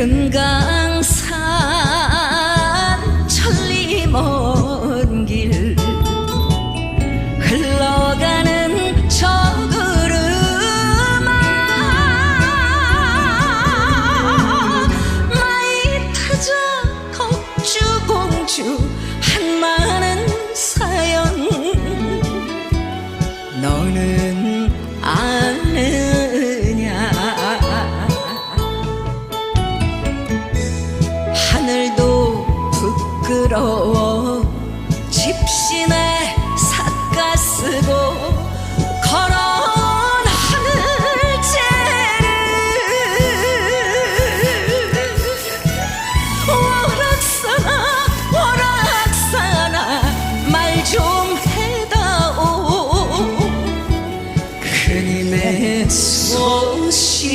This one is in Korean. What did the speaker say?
금강산 천리 먼 길 흘러가는 저 구름아 마이 타자 겁주 공주 하늘도 부끄러워 집신에 삿가 쓰고 걸어온 하늘채를. 오락사나 오락사나 말 좀 해다오. 그님의 소식을